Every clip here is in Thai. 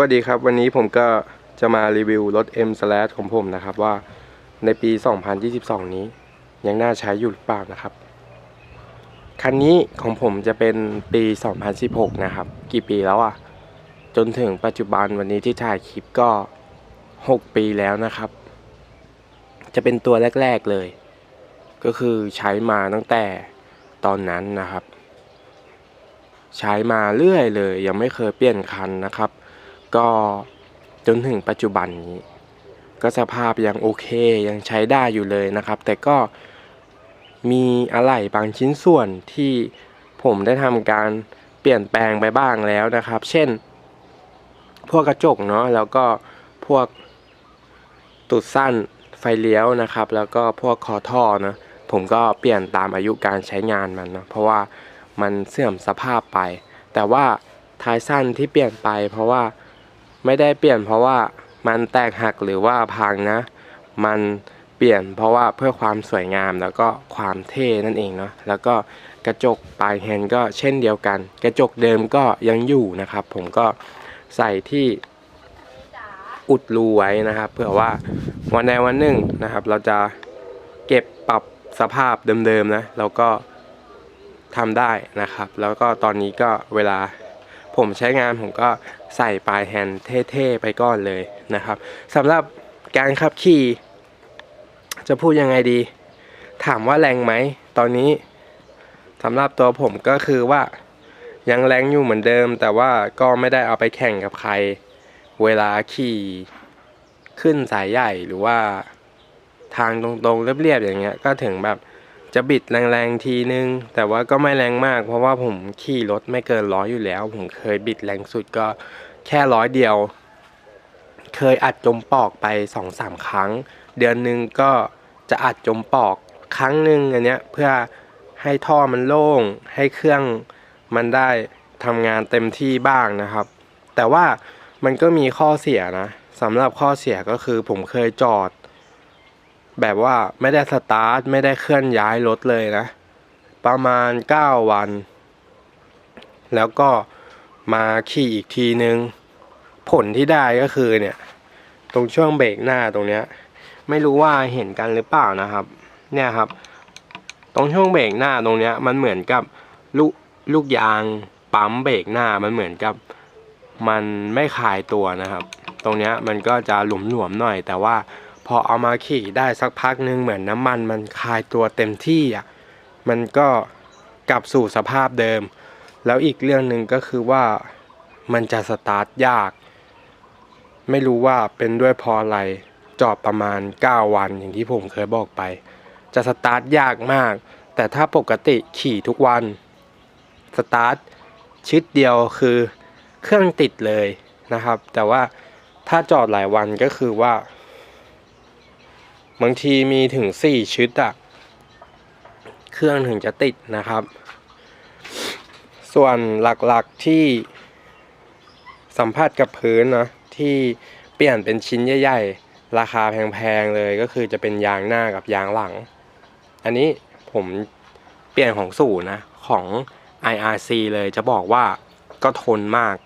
วัสดีครับวันนี้ผมก็จะมารีวิวรถ M Slash ของผมนะครับว่าในปี 2022 นี้ยังน่าใช้อยู่หรือเปล่านะครับ คันนี้ของผมจะเป็นปี 2016 นะครับ กี่ปีแล้วอะ่ะ จนถึงปัจจุบันวันนี้ที่ถ่ายคลิปก็ 6 ปีแล้วนะครับ จะเป็นตัวแรก ๆเลย ก็คือใช้มาตั้งแต่ตอนนั้นนะครับ ใช้มาเรื่อยเลย ยังไม่เคยเปลี่ยนคันนะครับ ก็จนถึงปัจจุบันนี้ ก็สภาพยังโอเคยังใช้ได้อยู่เลยนะครับ แต่ก็มีอะไหล่บางชิ้นส่วนที่ผมได้ทำการเปลี่ยนแปลงไปบ้างแล้วนะครับ เช่น พวกกระจกเนาะแล้วก็พวกตุดสั้นไฟเลี้ยวนะครับ แล้วก็พวกคอท่อนะผมก็เปลี่ยนตามอายุการใช้งานมันเนาะเพราะว่ามันเสื่อมสภาพไป แต่ว่าท้ายสั้นที่เปลี่ยนไป เพราะว่า ไม่ได้เปลี่ยนเพราะว่ามันแตกหักหรือว่าพังนะ มันเปลี่ยนเพราะว่าเพื่อความสวยงามแล้วก็ความเท่นั่นเองเนาะแล้วก็กระจกปลายแฮนด์ก็เช่นเดียวกัน กระจกเดิมก็ยังอยู่นะครับ ผมก็ใส่ที่อุดรูไว้นะครับ เผื่อว่าวันใดวันหนึ่งนะครับ เราจะเก็บปรับสภาพเดิมๆนะเราก็ทำได้นะครับ แล้วก็ตอนนี้ก็เวลา ผมใช้งานผมก็ใส่ปลายแฮนด์เท่ๆไปก่อนเลยนะครับสำหรับการขับขี่ จะพูดยังไงดี ถามว่าแรงไหม ตอนนี้สำหรับตัวผมก็คือว่ายังแรงอยู่เหมือนเดิม แต่ว่าก็ไม่ได้เอาไปแข่งกับใคร เวลาขี่ขึ้นสายใหญ่หรือว่าทางตรงๆเรียบๆอย่างเงี้ยก็ถึงแบบ จะบิดแรงๆทีนึง แต่ว่าก็ไม่แรงมาก เพราะว่าผมขี่รถไม่เกินร้อยอยู่แล้ว ผมเคยบิดแรงสุดก็แค่ร้อยเดียว เคยอัดจมปอกไปสองสามครั้ง เดือนหนึ่งก็จะอัดจมปอกครั้งหนึ่งอันเนี้ยเพื่อให้ท่อมันโล่ง ให้เครื่องมันได้ทำงานเต็มที่บ้างนะครับ แต่ว่ามันก็มีข้อเสียนะสำหรับข้อเสียก็คือผมเคยจอด แบบว่าไม่ได้สตาร์ทไม่ได้เคลื่อนย้ายรถเลยนะ ประมาณ 9 วัน แล้วก็มาขี่อีกทีนึง ผลที่ได้ก็คือเนี่ย ตรงช่วงเบรกหน้าตรงเนี้ย ไม่รู้ว่าเห็นกันหรือเปล่านะครับ เนี่ยครับ ตรงช่วงเบรกหน้าตรงเนี้ย มันเหมือนกับลูกลูกยางปั๊มเบรกหน้ามันเหมือนกับ มันไม่คลายตัวนะครับ ตรงเนี้ยมันก็จะหลวมๆหน่อยแต่ว่า พอเอามาขี่ได้สักพักหนึงเหมือนน้ำมันมันคายตัวเต็มที่อะมันก็กลับสู่สภาพเดิม แล้วอีกเรื่องหนึ่งก็คือว่ามันจะสตาร์ทยาก ไม่รู้ว่าเป็นด้วยเพราะอะไรจอดประมาณ 9 วันอย่างที่ผมเคยบอกไป จะสตาร์ทยากมาก แต่ถ้าปกติขี่ทุกวัน สตาร์ทชิดเดียวคือเครื่องติดเลยนะครับ แต่ว่าถ้าจอดหลายวันก็คือว่า บางทีมีถึง4ชุดอะเครื่องถึงจะติดนะครับ ส่วนหลักๆที่สัมผัสกับพื้นเนาะที่เปลี่ยนเป็นชิ้นใหญ่ๆ ราคาแพงๆเลยก็คือจะเป็นยางหน้ากับยางหลัง อันนี้ผมเปลี่ยนของสูนะ ของ IRC เลยจะบอกว่าก็ทนมาก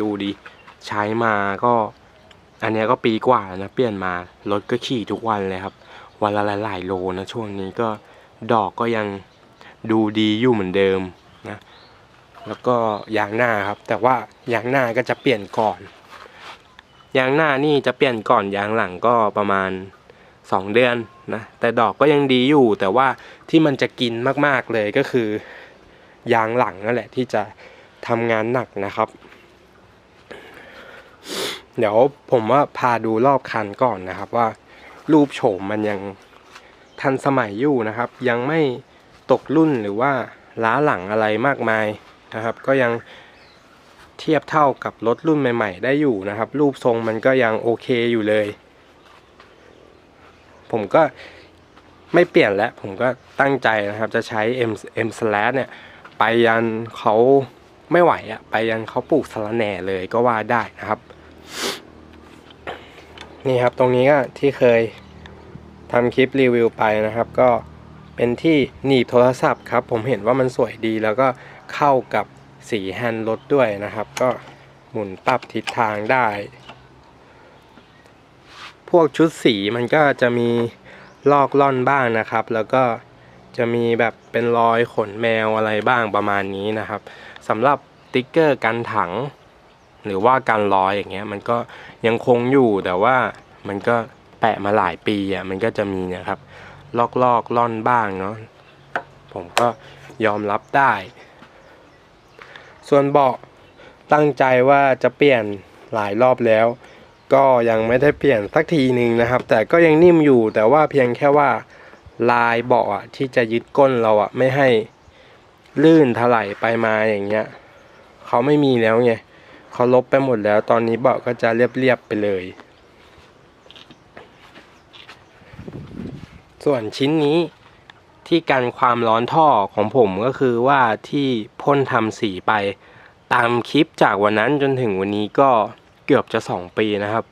ดูดิ ใช้มาก็ อันนี้ก็ปีกว่าแล้วนะเปลี่ยนมารถก็ขี่ทุกวันเลยครับ วันละหลายๆโลนะช่วงนี้ก็ดอกก็ยังดูดีอยู่เหมือนเดิมนะแล้วก็ยางหน้าครับ แต่ว่ายางหน้าก็จะเปลี่ยนก่อน ยางหน้านี่จะเปลี่ยนก่อนยางหลังก็ประมาณ 2 เดือนนะแต่ดอกก็ยังดีอยู่ แต่ว่าที่มันจะกินมากๆเลยก็คือ ยางหลังนั่นแหละที่จะทำงานหนักนะครับ เดี๋ยวผมว่าพาดูรอบคันก่อนนะครับว่า รูปโฉมมันยังทันสมัยอยู่นะครับ ยังไม่ตกรุ่นหรือว่าล้าหลังอะไรมากมายนะครับ ก็ยังเทียบเท่ากับรถรุ่นใหม่ ๆ ได้อยู่นะครับ รูปทรงมันก็ยังโอเคอยู่เลย ผมก็ไม่เปลี่ยนแล้ว ผมก็ตั้งใจนะครับ จะใช้ M M slash เนี่ย ไปยันเขาไม่ไหวอะไปยันเขาปลูกสะระแหน่เลยก็ว่าได้นะครับ นี่ครับตรงนี้ก็ที่เคยทำคลิปรีวิวไปนะครับ ก็เป็นที่หนีบโทรศัพท์ครับ ผมเห็นว่ามันสวยดีแล้วก็เข้ากับสีแฮนด์รถด้วยนะครับ ก็หมุนปรับทิศทางได้ พวกชุดสีมันก็จะมีลอกล่อนบ้างนะครับ แล้วก็จะมีแบบเป็นรอยขนแมวอะไรบ้างประมาณนี้นะครับสำหรับติ๊กเกอร์กันถัง หรือว่ากันรอยอย่างเงี้ยมันก็ยังคงอยู่แต่ว่ามันก็แปะมาหลายปีอะมันก็จะมีนะครับ ลอกลอกล่อนบ้างเนาะผมก็ยอมรับได้ ส่วนเบาะตั้งใจว่าจะเปลี่ยนหลายรอบแล้ว ก็ยังไม่ได้เปลี่ยนสักทีหนึ่งนะครับ แต่ก็ยังนิ่มอยู่แต่ว่าเพียงแค่ว่าลายเบาะอะที่จะยึดก้นเราอะไม่ให้ลื่นถลายไปมาอย่างเงี้ยเขาไม่มีแล้วไง เขาลบไปหมดแล้ว ตอนนี้เบาะก็จะเรียบๆไปเลย ส่วนชิ้นนี้ที่กันความร้อนท่อของผมก็คือว่าที่พ่นทำสีไปตามคลิปจากวันนั้นจนถึงวันนี้ก็เกือบจะ 2 ปีนะครับ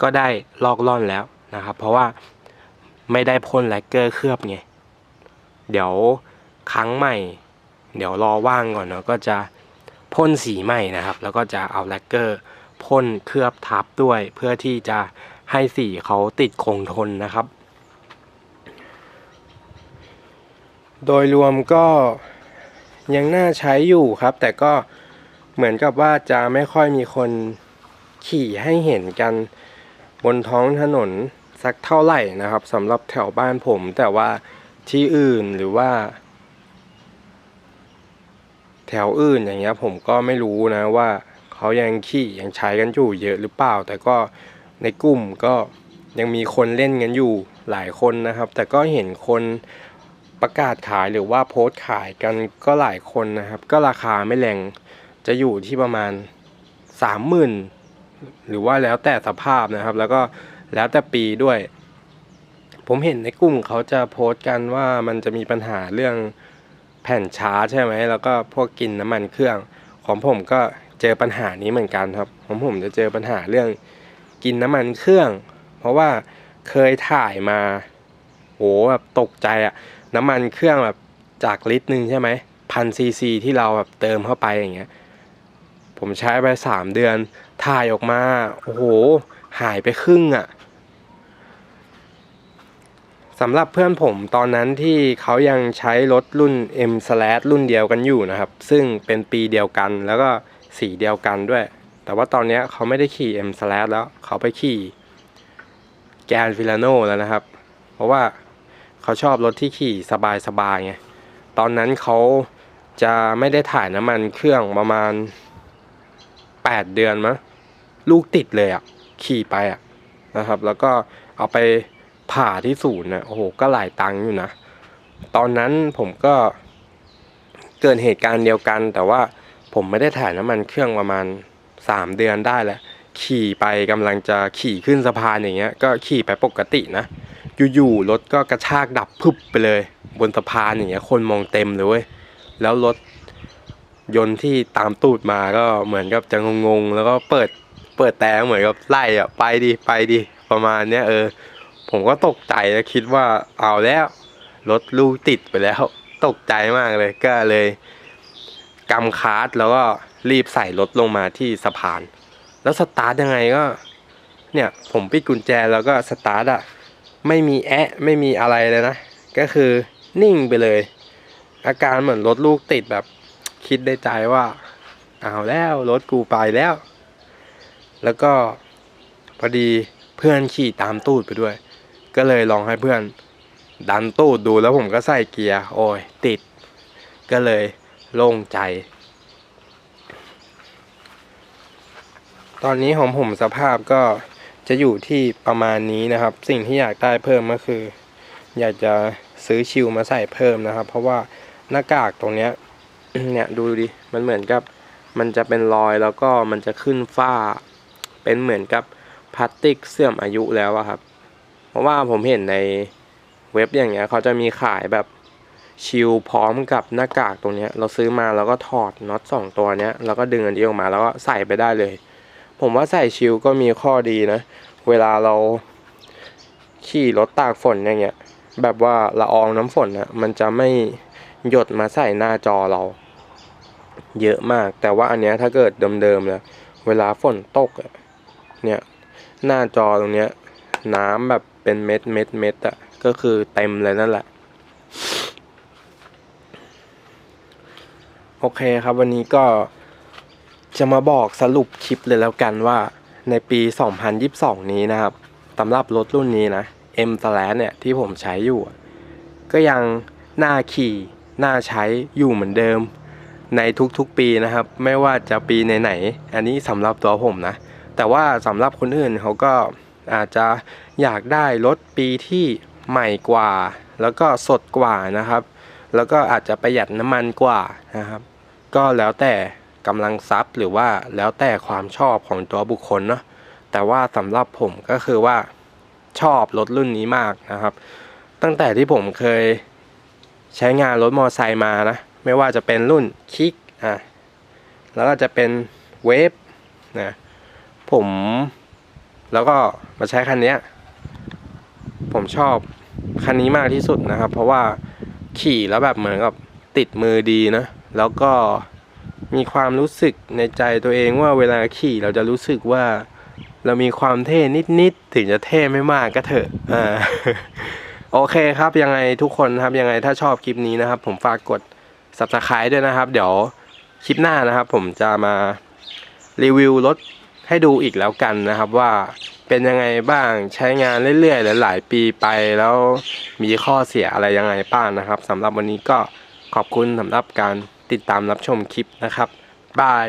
ก็ได้ลอกล่อนแล้วนะครับ เพราะว่าไม่ได้พ่นแลกเกอร์เคลือบไง เดี๋ยวครั้งใหม่ เดี๋ยวรอว่างก่อนเนาะก็จะ พ่นสีใหม่นะครับ แล้วก็จะเอาแลกเกอร์พ่นเคลือบทับด้วย เพื่อที่จะให้สีเขาติดคงทนนะครับ โดยรวมก็ยังน่าใช้อยู่ครับ แต่ก็เหมือนกับว่าจะไม่ค่อยมีคนขี่ให้เห็นกันบนท้องถนนสักเท่าไหร่นะครับสำหรับแถวบ้านผม แต่ว่าที่อื่นหรือว่า ถวอื่นอย่างเงี้ยผมก็ไม่รู้นะว่าเขายังขี่ยังใช้กันอยู่เยอะหรือเปล่า แต่ก็ในกลุ่มก็ยังมีคนเล่นกันอยู่หลายคนนะครับ แต่ก็เห็นคนประกาศขายหรือว่าโพสต์ขายกันก็หลายคนนะครับ ก็ราคาไม่แรงจะอยู่ที่ประมาณสามหมื่นหรือว่าแล้วแต่สภาพนะครับ แล้วก็แล้วแต่ปีด้วย ผมเห็นในกลุ่มเขาจะโพสต์กันว่ามันจะมีปัญหาเรื่อง แผ่นชาร์จใช่ไหมแล้วก็พวกกินน้ำมันเครื่อง ของผมก็เจอปัญหานี้เหมือนกันครับของผมจะเจอปัญหาเรื่องกินน้ำมันเครื่อง เพราะว่าเคยถ่ายมาโหแบบตกใจอะน้ำมันเครื่องแบบจากลิตรหนึ่งใช่ไหมพันซีซีที่เราแบบเติมเข้าไปอย่างเงี้ยผมใช้ไปสามเดือนถ่ายออกมาโอ้โหหายไปครึ่งอะ่ะ สำหรับเพื่อนผมตอนนั้นที่เขายังใช้รถรุ่น M s l a s รุ่นเดียวกันอยู่นะครับ ซึ่งเป็นปีเดียวกันแล้วก็สีเดียวกันด้วย แต่ว่าตอนนี้เขาไม่ได้ขี่ M s l a s แล้วเขาไปขี่แกนฟิลาโนแล้วนะครับ เพราะว่าเขาชอบรถที่ขี่สบายๆไงตอนนั้นเขาจะไม่ได้ถ่ายน้ำมันเครื่องประมาณ 8 เดือนมั้งลูกติดเลยอะ่ะขี่ไปอะ่ะนะครับ แล้วก็เอาไป ผ่าที่ศูนย์นะโอ้โหก็หลายตังค์อยู่นะ ตอนนั้นผมก็เกิดเหตุการณ์เดียวกัน แต่ว่าผมไม่ได้ถ่ายน้ำมันเครื่องประมาณ3เดือนได้แล้ว ขี่ไปกำลังจะขี่ขึ้นสะพานอย่างเงี้ย ก็ขี่ไปปกตินะอยู่ๆรถก็กระชากดับพึบไปเลย บนสะพานอย่างเงี้ย คนมองเต็มเลยเว้ยแล้วรถยนต์ที่ตามตูดมาก็เหมือนกับจะงงๆ แล้วก็เปิดเปิดแต่เหมือนกับไล่อะไปดิไปดิประมาณเนี้ยเออ ผมก็ตกใจแล้วคิดว่าเอาแล้วรถลูกติดไปแล้ว ตกใจมากเลยก็เลยกำคาร์ดแล้วก็รีบใส่รถลงมาที่สะพาน แล้วสตาร์ทยังไงก็ เนี่ยผมปิดกุญแจแล้วก็สตาร์ทอะไม่มีแอะไม่มีอะไรเลยนะ ก็คือนิ่งไปเลย อาการเหมือนรถลูกติดแบบคิดในใจว่าเอาแล้วรถกูไปแล้ว แล้วก็พอดีเพื่อนขี่ตามตูดไปด้วย ก็เลยลองให้เพื่อน ดันตูดดูแล้วผมก็ใส่เกียร์ โอ้ย ติด ก็เลยโล่งใจ ตอนนี้ของผมสภาพก็จะอยู่ที่ประมาณนี้นะครับ สิ่งที่อยากได้เพิ่มก็คือ อยากจะซื้อชิลมาใส่เพิ่มนะครับ เพราะว่าหน้ากากตรงเนี้ยเนี่ยดูดิมันเหมือนกับมันจะเป็นรอยแล้วก็มันจะขึ้นฝ้า เป็นเหมือนกับพลาสติกเสื่อมอายุแล้วอะครับ เพราะว่าผมเห็นในเว็บอย่างเงี้ยเขาจะมีขายแบบชิลพร้อมกับหน้ากากตรงเนี้ย เราซื้อมาแล้วก็ถอดน็อตสองตัวเนี้ยแล้วก็ดึงอันนี้ออกมาแล้วก็ใส่ไปได้เลย ผมว่าใส่ชิลก็มีข้อดีนะ เวลาเราขี่รถตากฝนอย่างเงี้ย แบบว่าละอองน้ำฝนนะมันจะไม่หยดมาใส่หน้าจอเรา เยอะมาก แต่ว่าอันเนี้ยถ้าเกิดเดิมๆแล้วเวลาฝนตกเนี่ยหน้าจอตรงเนี้ย น้ำแบบเป็นเม็ดเม็ดเม็ดอะก็คือเต็มเลยนั่นแหละ โอเคครับวันนี้ก็จะมาบอกสรุปคลิปเลยแล้วกันว่าในปี 2022 นี้นะครับสำหรับรถรุ่นนี้นะ M s l a s เนี่ยที่ผมใช้อยู่ ก็ยังน่าขี่น่าใช้อยู่เหมือนเดิม ในทุกๆปีนะครับ ไม่ว่าจะปีไหนๆอันนี้สำหรับตัวผมนะ แต่ว่าสำหรับคนอื่นเขาก็ อาจจะอยากได้รถปีที่ใหม่กว่า แล้วก็สดกว่านะครับ แล้วก็อาจจะประหยัดน้ำมันกว่านะครับ ก็แล้วแต่กำลังทรัพย์หรือว่าแล้วแต่ความชอบของตัวบุคคลเนาะแต่ว่าสำหรับผมก็คือว่าชอบรถรุ่นนี้มากนะครับ ตั้งแต่ที่ผมเคยใช้งานรถมอไซค์มานะ ไม่ว่าจะเป็นรุ่นคิกอะแล้วก็จะเป็นเวฟนะผม แล้วก็มาใช้คันนี้ผมชอบคันนี้มากที่สุดนะครับ เพราะว่าขี่แล้วแบบเหมือนกับติดมือดีนะ แล้วก็มีความรู้สึกในใจตัวเองว่าเวลาขี่เราจะรู้สึกว่าเรามีความเท่นิดๆ ถึงจะเท่ไม่มากก็เถอะอ่าโอเคครับยังไงทุกคนครับยังไงถ้าชอบคลิปนี้นะครับ ผมฝากกด subscribe ด้วยนะครับ เดี๋ยวคลิปหน้านะครับ ผมจะมารีวิวรถ ให้ดูอีกแล้วกันนะครับว่าเป็นยังไงบ้างใช้งานเรื่อยๆหลายๆปีไปแล้วมีข้อเสียอะไรยังไงบ้างนะครับสำหรับวันนี้ก็ขอบคุณสำหรับการติดตามรับชมคลิปนะครับบาย